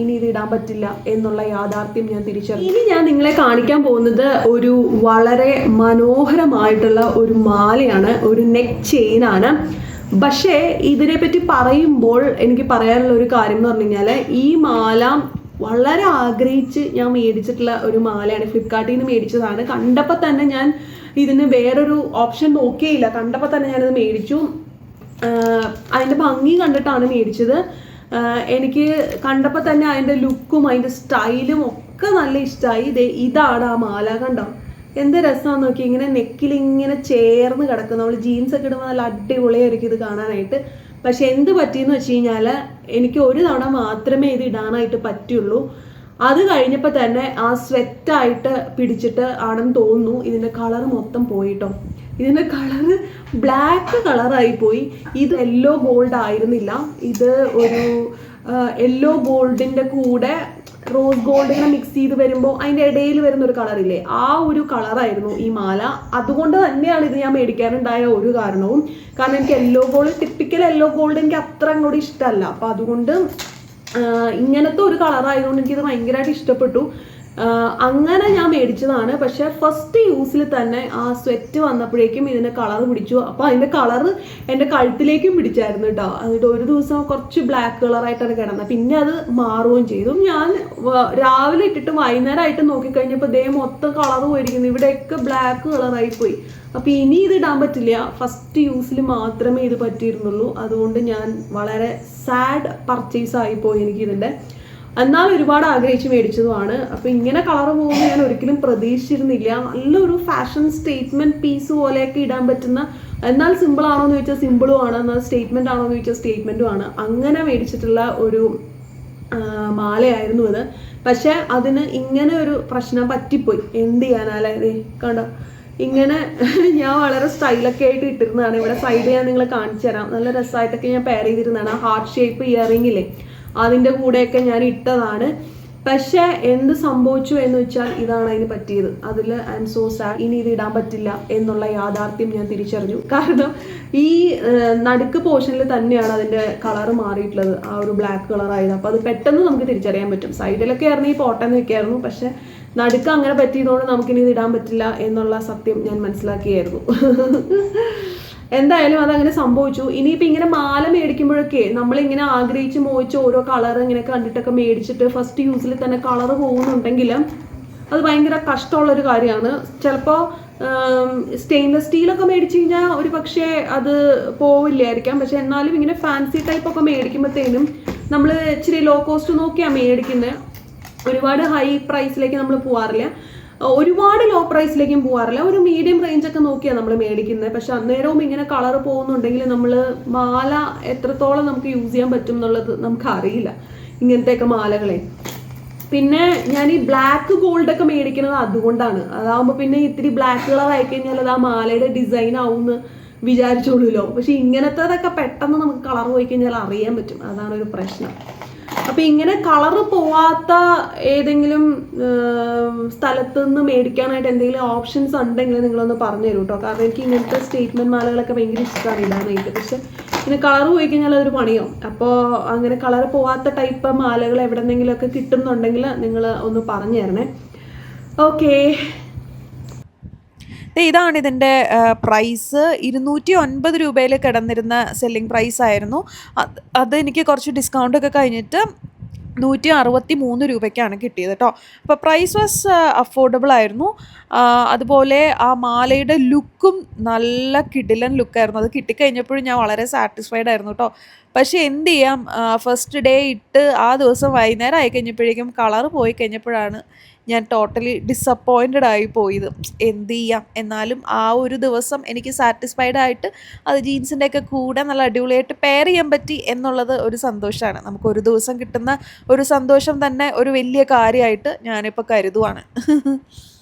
ഇനി ഇത് ഇടാൻ പറ്റില്ല എന്നുള്ള യാഥാർത്ഥ്യം ഞാൻ തിരിച്ചറിഞ്ഞു. ഇനി ഞാൻ നിങ്ങളെ കാണിക്കാൻ പോകുന്നത് ഒരു വളരെ മനോഹരമായിട്ടുള്ള ഒരു മാലയാണ് ഒരു നെക്ക് ചെയിൻ ആണ്. പക്ഷേ ഇതിനെ പറ്റി പറയുമ്പോൾ എനിക്ക് പറയാനുള്ള ഒരു കാര്യം എന്ന് പറഞ്ഞു കഴിഞ്ഞാൽ ഈ മാല വളരെ ആഗ്രഹിച്ച് ഞാൻ മേടിച്ചിട്ടുള്ള ഒരു മാലയാണ്. ഫ്ലിപ്കാർട്ടിൽ നിന്ന് മേടിച്ചതാണ്. കണ്ടപ്പോൾ തന്നെ ഞാൻ ഇതിന് വേറൊരു ഓപ്ഷൻ നോക്കിയില്ല. കണ്ടപ്പോൾ തന്നെ ഞാനത് മേടിച്ചു. അതിന്റെ ഭംഗി കണ്ടിട്ടാണ് മേടിച്ചത്. എനിക്ക് കണ്ടപ്പോൾ തന്നെ അതിന്റെ ലുക്കും അതിന്റെ സ്റ്റൈലും ഒക്കെ നല്ല ഇഷ്ടമായി ഇതേ ഇതാണ് ആ മാല കണ്ടോ? എന്ത് രസമാണെന്ന് നോക്കി. ഇങ്ങനെ നെക്കിൽ ഇങ്ങനെ ചേർന്ന് കിടക്കുന്നു. നമ്മൾ ജീൻസ് ഒക്കെ ഇടുമ്പോൾ നല്ല അടിപൊളിയായിരിക്കും ഇത് കാണാനായിട്ട്. പക്ഷെ എന്ത് പറ്റിയെന്ന് വെച്ച് കഴിഞ്ഞാൽ എനിക്ക് ഒരു തവണ മാത്രമേ ഇത് ഇടാനായിട്ട് പറ്റുള്ളൂ. അത് കഴിഞ്ഞപ്പോൾ തന്നെ ആ സ്വെറ്റായിട്ട് പിടിച്ചിട്ട് ആണെന്ന് തോന്നുന്നു. ഇതിന്റെ കളർ മൊത്തം പോയിട്ടോ. ഇതിന്റെ കളറ് ബ്ലാക്ക് കളറായി പോയി. ഇത് യെല്ലോ ഗോൾഡ് ആയിരുന്നില്ല. ഇത് ഒരു യെല്ലോ ഗോൾഡിന്റെ കൂടെ റോസ് ഗോൾഡ് ഇങ്ങനെ മിക്സ് ചെയ്ത് വരുമ്പോൾ അതിന്റെ ഇടയിൽ വരുന്ന ഒരു കളറില്ലേ ആ ഒരു കളറായിരുന്നു ഈ മാല. അതുകൊണ്ട് തന്നെയാണ് ഇത് ഞാൻ മേടിക്കാനുണ്ടായ ഒരു കാരണവും. കാരണം എനിക്ക് yellow gold typical yellow gold എനിക്ക് അത്ര അങ്ങോട്ട് ഇഷ്ടമല്ല അപ്പം അതുകൊണ്ട് ഇങ്ങനത്തെ ഒരു കളറായതുകൊണ്ട് എനിക്കിത് ഭയങ്കരമായിട്ട് ഇഷ്ടപ്പെട്ടു. അങ്ങനെ ഞാൻ മേടിച്ചതാണ്. പക്ഷെ ഫസ്റ്റ് യൂസിൽ തന്നെ ആ സ്വെറ്റ് വന്നപ്പോഴേക്കും ഇതിന്റെ കളർ പിടിച്ചു. അപ്പോൾ അതിന്റെ കളർ എന്റെ കഴുത്തിലേക്കും പിടിച്ചായിരുന്നു കേട്ടോ എന്നിട്ട് ഒരു ദിവസം കുറച്ച് ബ്ലാക്ക് കളറായിട്ടാണ് കിടന്നത്. പിന്നെ അത് മാറുകയും ചെയ്തു. ഞാൻ രാവിലെ ഇട്ടിട്ട് വൈകുന്നേരമായിട്ട് നോക്കിക്കഴിഞ്ഞപ്പോൾ ദേ മൊത്തം കളർ പോയിരിക്കുന്നു. ഇവിടെയൊക്കെ ബ്ലാക്ക് കളറായി പോയി അപ്പോൾ ഇനി ഇത് ഇടാൻ പറ്റില്ല. ഫസ്റ്റ് യൂസിൽ മാത്രമേ ഇത് പറ്റിയിരുന്നുള്ളൂ. അതുകൊണ്ട് ഞാൻ വളരെ സാഡ് പർച്ചേസ് ആയിപ്പോയി എനിക്കിതിന്റെ എന്നാൽ ഒരുപാട് ആഗ്രഹിച്ച് മേടിച്ചതുമാണ്. അപ്പോൾ ഇങ്ങനെ കളർ പോകുമ്പോൾ ഞാൻ ഒരിക്കലും പ്രതീക്ഷിച്ചിരുന്നില്ല. നല്ലൊരു ഫാഷൻ സ്റ്റേറ്റ്മെന്റ് പീസ് പോലെയൊക്കെ ഇടാൻ പറ്റുന്ന എന്നാൽ സിമ്പിൾ ആണോ എന്ന് ചോദിച്ചാൽ സിമ്പിളും ആണ്. എന്നാൽ സ്റ്റേറ്റ്മെന്റ് ആണോ എന്ന് ചോദിച്ചാൽ സ്റ്റേറ്റ്മെന്റും ആണ്. അങ്ങനെ മേടിച്ചിട്ടുള്ള ഒരു മാലയായിരുന്നു ഇത് പക്ഷെ അതിന് ഇങ്ങനെ ഒരു പ്രശ്നം പറ്റിപ്പോയി. എന്ത് ചെയ്യാനാലേ കണ്ടോ? ഇങ്ങനെ ഞാൻ വളരെ സ്റ്റൈലൊക്കെ ആയിട്ട് ഇട്ടിരുന്നതാണ്. ഇവിടെ സൈഡ് ഞാൻ നിങ്ങളെ കാണിച്ചു തരാം. നല്ല രസമായിട്ടൊക്കെ ഞാൻ പെയർ ചെയ്തിരുന്നതാണ്. ഹാർട്ട് ഷേപ്പ് ഇയറിംഗ് ഇല്ലേ? അതിന്റെ കൂടെയൊക്കെ ഞാൻ ഇട്ടതാണ്. പക്ഷേ എന്ത് സംഭവിച്ചു എന്ന് വെച്ചാൽ ഇതാണ് അതിന് പറ്റിയത്. അതിൽ ഐ എം സോ സാഡ് ഇനി ഇത് ഇടാൻ പറ്റില്ല എന്നുള്ള യാഥാർത്ഥ്യം ഞാൻ തിരിച്ചറിഞ്ഞു. കാരണം ഈ നടുക്ക് പോർഷനിൽ തന്നെയാണ് അതിന്റെ കളർ മാറിയിട്ടുള്ളത്. ആ ഒരു ബ്ലാക്ക് കളർ ആയത് അപ്പോൾ അത് പെട്ടെന്ന് നമുക്ക് തിരിച്ചറിയാൻ പറ്റും. സൈഡിലൊക്കെ ആയിരുന്നു ഈ പോട്ടെന്ന് വെക്കായിരുന്നു പക്ഷേ നടുക്ക് അങ്ങനെ പറ്റിയതുകൊണ്ട് നമുക്കിനി ഇത് ഇടാൻ പറ്റില്ല എന്നുള്ള സത്യം ഞാൻ മനസ്സിലാക്കിയായിരുന്നു. എന്തായാലും അതങ്ങനെ സംഭവിച്ചു. ഇനിയിപ്പോൾ ഇങ്ങനെ മാല മേടിക്കുമ്പോഴൊക്കെ നമ്മളിങ്ങനെ ആഗ്രഹിച്ച് മോഹിച്ച് ഓരോ കളർ ഇങ്ങനെ കണ്ടിട്ടൊക്കെ മേടിച്ചിട്ട് ഫസ്റ്റ് യൂസിൽ തന്നെ കളർ പോകുന്നുണ്ടെങ്കിൽ അത് ഭയങ്കര കഷ്ടമുള്ളൊരു കാര്യമാണ്. ചിലപ്പോൾ സ്റ്റെയിൻലെസ് സ്റ്റീലൊക്കെ മേടിച്ചു കഴിഞ്ഞാൽ ഒരു പക്ഷേ അത് പോവില്ലായിരിക്കാം. പക്ഷെ എന്നാലും ഇങ്ങനെ ഫാൻസി ടൈപ്പൊക്കെ മേടിക്കുമ്പോഴത്തേനും നമ്മൾ ഇച്ചിരി ലോ കോസ്റ്റ് നോക്കിയാണ് മേടിക്കുന്നത് ഒരുപാട് ഹൈ പ്രൈസിലേക്ക് നമ്മൾ പോവാറില്ല. ഒരുപാട് ലോ പ്രൈസിലേക്കും പോകാറില്ല ഒരു മീഡിയം റേഞ്ചൊക്കെ നോക്കിയാണ് നമ്മൾ മേടിക്കുന്നത് പക്ഷെ അന്നേരവും ഇങ്ങനെ കളർ പോകുന്നുണ്ടെങ്കിൽ നമ്മൾ മാല എത്രത്തോളം നമുക്ക് യൂസ് ചെയ്യാൻ പറ്റും എന്നുള്ളത് നമുക്ക് അറിയില്ല ഇങ്ങനത്തെയൊക്കെ മാലകളെ. പിന്നെ ഞാൻ ഈ ബ്ലാക്ക് ഗോൾഡ് ഒക്കെ മേടിക്കുന്നത് അതുകൊണ്ടാണ്. അതാവുമ്പോൾ പിന്നെ ഇത്തിരി ബ്ലാക്ക് കളർ ആയി കഴിഞ്ഞാൽ അത് ആ മാലയുടെ ഡിസൈൻ ആവുമെന്ന് വിചാരിച്ചോളൂല്ലോ പക്ഷെ ഇങ്ങനത്തതൊക്കെ പെട്ടെന്ന് നമുക്ക് കളർ പോയി കഴിഞ്ഞാൽ അറിയാൻ പറ്റും. അതാണ് ഒരു പ്രശ്നം. അപ്പൊ ഇങ്ങനെ കളറ് പോവാത്ത ഏതെങ്കിലും സ്ഥലത്ത് നിന്ന് മേടിക്കാനായിട്ട് എന്തെങ്കിലും ഓപ്ഷൻസ് ഉണ്ടെങ്കിൽ നിങ്ങളൊന്ന് പറഞ്ഞു തരൂ കേട്ടോ കാരണം എനിക്ക് ഇങ്ങനത്തെ സ്റ്റേറ്റ്മെന്റ് മാലകളൊക്കെ ഭയങ്കര ഇഷ്ടമാണ് ഇടാനായിട്ട് പക്ഷെ ഇങ്ങനെ കളർ പോയി കഴിഞ്ഞാൽ അതൊരു പണിയോ. അപ്പോൾ അങ്ങനെ കളർ പോവാത്ത ടൈപ്പ് മാലകൾ എവിടെന്നെങ്കിലുമൊക്കെ കിട്ടുന്നുണ്ടെങ്കിൽ നിങ്ങൾ ഒന്ന് പറഞ്ഞു തരണേ ഓക്കേ ഇതാണ് ഇതിന്റെ പ്രൈസ് ഇരുന്നൂറ്റി ഒൻപത് രൂപയിൽ കിടന്നിരുന്ന സെല്ലിംഗ് പ്രൈസ് ആയിരുന്നു. അത് എനിക്ക് കുറച്ച് ഡിസ്കൗണ്ട് ഒക്കെ കഴിഞ്ഞിട്ട് നൂറ്റി അറുപത്തി മൂന്ന് രൂപയ്ക്കാണ് കിട്ടിയത് കേട്ടോ അപ്പോൾ പ്രൈസ് വാസ് അഫോർഡബിൾ ആയിരുന്നു. അതുപോലെ ആ മാലയുടെ ലുക്കും നല്ല കിടിലൻ ലുക്കായിരുന്നു അത് കിട്ടിക്കഴിഞ്ഞപ്പോഴും ഞാൻ വളരെ സാറ്റിസ്ഫൈഡ് ആയിരുന്നു കേട്ടോ പക്ഷേ എന്ത് ചെയ്യാം? ഫസ്റ്റ് ഡേ ഇട്ട് ആ ദിവസം വൈകുന്നേരം ആയി കഴിഞ്ഞപ്പോഴേക്കും കളർ പോയി കഴിഞ്ഞപ്പോഴാണ് ഞാൻ ടോട്ടലി ഡിസപ്പോയിന്റഡ് ആയി പോയത്. എന്ത് ചെയ്യാം? എന്നാലും ആ ഒരു ദിവസം എനിക്ക് സാറ്റിസ്ഫൈഡ് ആയിട്ട് അത് ജീൻസിന്റെ ഒക്കെ കൂടെ നല്ല അടിപൊളിയായിട്ട് പെയർ ചെയ്യാൻ പറ്റി എന്നുള്ളത് ഒരു സന്തോഷമാണ് നമുക്ക് ഒരു ദിവസം കിട്ടുന്ന ഒരു സന്തോഷം തന്നെ ഒരു വലിയ കാര്യമായിട്ട് ഞാനിപ്പോൾ കരുതുവാണ്.